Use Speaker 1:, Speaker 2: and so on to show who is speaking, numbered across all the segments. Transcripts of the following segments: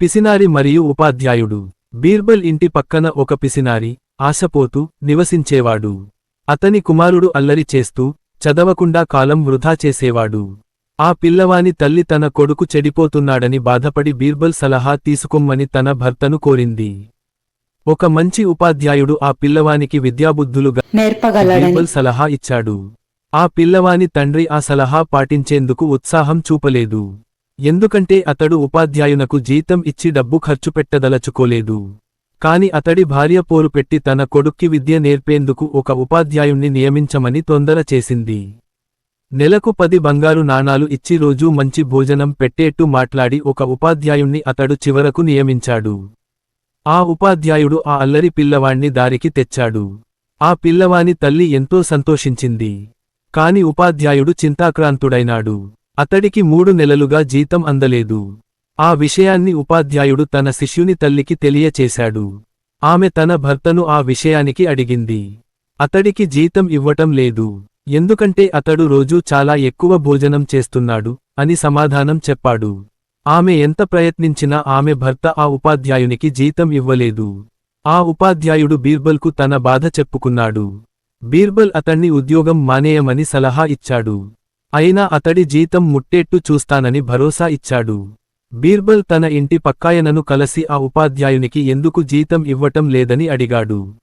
Speaker 1: పిసినారి మరియు ఉపాధ్యాయుడు. బీర్బల్ ఇంటి పక్కన ఒక పిసినారి ఆశపోతూ నివసించేవాడు. అతని కుమారుడు అల్లరి చేస్తూ చదవకుండా కాలం వృధా చేసేవాడు. ఆ పిల్లవాని తల్లి తన కొడుకు చెడిపోతున్నాడని బాధపడి బీర్బల్ సలహా తీసుకోమ్మని తన భర్తను కోరింది. ఒక మంచి ఉపాధ్యాయుడు ఆ పిల్లవానికి విద్యాబుద్ధులుగా బీర్బల్ సలహా ఇచ్చాడు. ఆ పిల్లవాని తండ్రి ఆ సలహా పాటించేందుకు ఉత్సాహం చూపలేదు. ఎందుకంటే అతడు ఉపాధ్యాయునకు జీతం ఇచ్చి డబ్బు ఖర్చు పెట్టదలచుకోలేదు. కాని అతడి భార్య పోరు పెట్టి తన కొడుక్కి విద్య నేర్పేందుకు ఒక ఉపాధ్యాయుణ్ణి నియమించమని తొందర చేసింది. నెలకు పది బంగారు నాణాలు ఇచ్చి రోజూ మంచి భోజనం పెట్టేట్టు మాట్లాడి ఒక ఉపాధ్యాయుణ్ణి అతడు చివరకు నియమించాడు. ఆ ఉపాధ్యాయుడు ఆ అల్లరి పిల్లవాణ్ణి దారికి తెచ్చాడు. ఆ పిల్లవాని తల్లి ఎంతో సంతోషించింది. కాని ఉపాధ్యాయుడు చింతాక్రాంతుడైనాడు. అతడికి మూడు నెలలుగా జీతం అందలేదు. ఆ విషయాన్ని ఉపాధ్యాయుడు తన శిష్యుని తల్లికి తెలియచేశాడు. ఆమె తన భర్తను ఆ విషయానికి అడిగింది. అతడికి జీతం ఇవ్వటం లేదు. ఎందుకంటే అతడు రోజూ చాలా ఎక్కువ భోజనం చేస్తున్నాడు అని సమాధానం చెప్పాడు. ఆమె ఎంత ప్రయత్నించినా ఆమె భర్త ఆ ఉపాధ్యాయునికి జీతం ఇవ్వలేదు. ఆ ఉపాధ్యాయుడు బీర్బల్కు తన బాధ చెప్పుకున్నాడు. బీర్బల్ అతణ్ణి ఉద్యోగం మానేయమని సలహా ఇచ్చాడు. అయినా అతడి జీతం ముట్టేట్టు చూస్తానని భరోసా ఇచ్చాడు. బీర్బల్ తన ఇంటి పక్కాయనను కలసి ఆ ఉపాధ్యాయునికి ఎందుకు జీతం ఇవ్వటం లేదని అడిగాడు.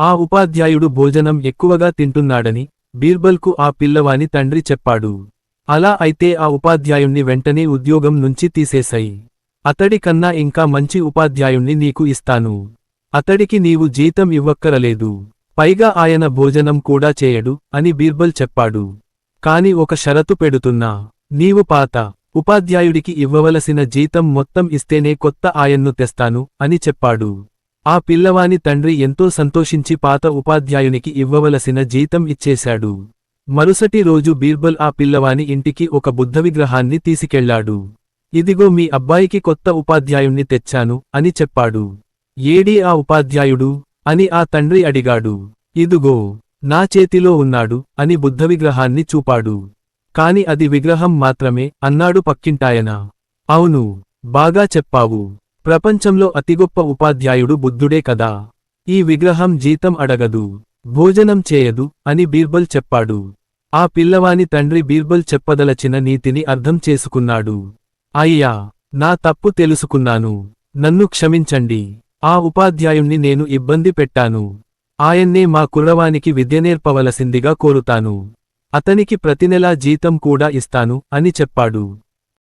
Speaker 1: ఆ ఉపాధ్యాయుడు భోజనం ఎక్కువగా తింటున్నాడని బీర్బల్కు ఆ పిల్లవాని తండ్రి చెప్పాడు. అలా అయితే ఆ ఉపాధ్యాయుణ్ణి వెంటనే ఉద్యోగం నుంచి తీసేశాయి. అతడి కన్నా ఇంకా మంచి ఉపాధ్యాయుణ్ణి నీకు ఇస్తాను. అతడికి నీవు జీతం ఇవ్వక్కరలేదు. పైగా ఆయన భోజనం కూడా చేయడు అని బీర్బల్ చెప్పాడు. కాని ఒక షరతు పెడుతున్నా. నీవు పాత ఉపాధ్యాయుడికి ఇవ్వవలసిన జీతం మొత్తం ఇస్తేనే కొత్త ఆయన్ను తెస్తాను అని చెప్పాడు. ఆ పిల్లవాని తండ్రి ఎంతో సంతోషించి పాత ఉపాధ్యాయునికి ఇవ్వవలసిన జీతం ఇచ్చేశాడు. మరుసటి రోజు బీర్బల్ ఆ పిల్లవాని ఇంటికి ఒక బుద్ధ విగ్రహాన్ని తీసుకెళ్ళాడు. ఇదిగో మీ అబ్బాయికి కొత్త ఉపాధ్యాయుణ్ణి తెచ్చాను అని చెప్పాడు. ఏడీ ఆ ఉపాధ్యాయుడు? అని ఆ తండ్రి అడిగాడు. ఇదుగో నా చేతిలో ఉన్నాడు అని బుద్ధ విగ్రహాన్ని చూపాడు. కాని అది విగ్రహం మాత్రమే అన్నాడు పక్కింటాయన. అవును బాగా చెప్పావు. ప్రపంచంలో అతిగొప్ప ఉపాధ్యాయుడు బుద్ధుడే కదా. ఈ విగ్రహం జీతం అడగదు భోజనం చేయదు అని బీర్బల్ చెప్పాడు. ఆ పిల్లవాని తండ్రి బీర్బల్ చెప్పదలచిన నీతిని అర్థం చేసుకున్నాడు. అయ్యా నా తప్పు తెలుసుకున్నాను. నన్ను క్షమించండి. ఆ ఉపాధ్యాయుణ్ణి నేను ఇబ్బంది పెట్టాను. ఆయన్నే మా కుర్రవానికి విద్య నేర్పవలసిందిగా కోరుతాను. అతనికి ప్రతినెలా జీతం కూడా ఇస్తాను అని చెప్పాడు.